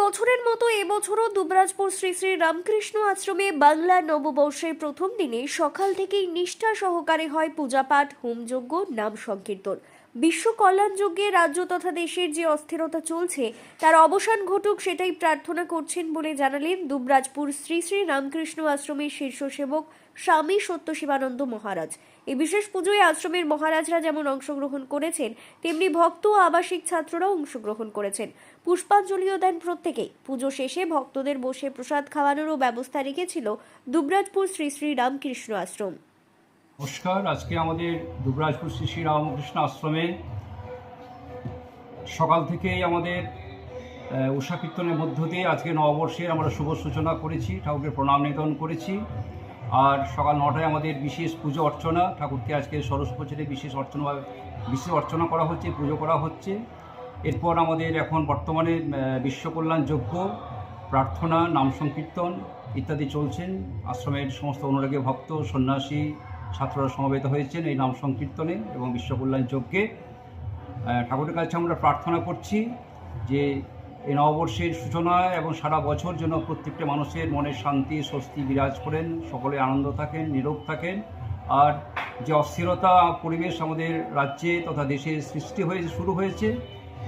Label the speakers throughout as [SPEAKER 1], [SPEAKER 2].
[SPEAKER 1] বছরের মতো এবছরও দুবরাজপুর শ্রী শ্রী রামকৃষ্ণ আশ্রমে বাংলা নববর্ষের প্রথম দিনে সকাল থেকেই নিষ্ঠা সহকারে হয় পূজাপাঠ, হোমযজ্ঞ, নাম সংকীর্তন। বিশ্ব কল্যাণ যজ্ঞে রাজ্য তথা দেশের যে অস্থিরতা চলছে, তার অবসান ঘটুক সেটাই প্রার্থনা করছেন বলে জানালেন দুবরাজপুর শ্রী শ্রী রামকৃষ্ণ আশ্রমের শীর্ষ সেবক স্বামী সত্যশিবানন্দ মহারাজ। এই বিশেষ পুজোয় আশ্রমের মহারাজরা যেমন অংশগ্রহণ করেছেন, তেমনি ভক্ত ও আবাসিক ছাত্ররাও অংশগ্রহণ করেছেন। পুষ্পাঞ্জলিও দেন প্রত্যেকেই পুজো শেষে ভক্তদের বসে প্রসাদ খাওয়ানোরও ব্যবস্থা রেখেছিল দুবরাজপুর শ্রী শ্রী রামকৃষ্ণ আশ্রম।
[SPEAKER 2] নমস্কার, আজকে আমাদের দুবরাজপুর শ্রী শ্রী রামকৃষ্ণ আশ্রমে সকাল থেকেই আমাদের উষা কীর্তনের মধ্য দিয়ে আজকে নববর্ষের আমরা শুভ সূচনা করেছি, ঠাকুরকে প্রণাম নিবেদন করেছি। আর সকাল নটায় আমাদের বিশেষ পুজো অর্চনা, ঠাকুরকে আজকে ষোড়শ বছরে বিশেষ অর্চনা বিশেষ অর্চনা করা হচ্ছে, পুজো করা হচ্ছে। এরপর আমাদের এখন বর্তমানে বিশ্বকল্যাণ যজ্ঞ, প্রার্থনা, নাম সংকীর্তন ইত্যাদি চলছেন আশ্রমের সমস্ত অনুরাগী ভক্ত, সন্ন্যাসী ছাত্ররা সমবেত হয়েছেন এই নাম সংকীর্তনে এবং বিশ্বকল্যাণ যজ্ঞে। ঠাকুরের কাছে আমরা প্রার্থনা করছি যে এই নববর্ষের সূচনায় এবং সারা বছর যেন প্রত্যেকটা মানুষের মনে শান্তি, স্বস্তি বিরাজ করেন, সকলে আনন্দ থাকেন, নিরোগ থাকেন। আর যে অস্থিরতা পরিবেশ আমাদের রাজ্যে তথা দেশে সৃষ্টি হয়েছে শুরু হয়েছে,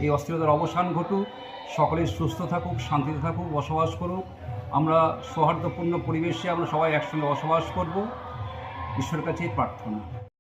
[SPEAKER 2] এই অস্থিরতার অবসান ঘটুক, সকলে সুস্থ থাকুক, শান্তিতে থাকুক, বসবাস করুক। আমরা সৌহার্দ্যপূর্ণ পরিবেশে আমরা সবাই একসঙ্গে বসবাস করব। ঈশ্বরের কাছেই প্রার্থনা।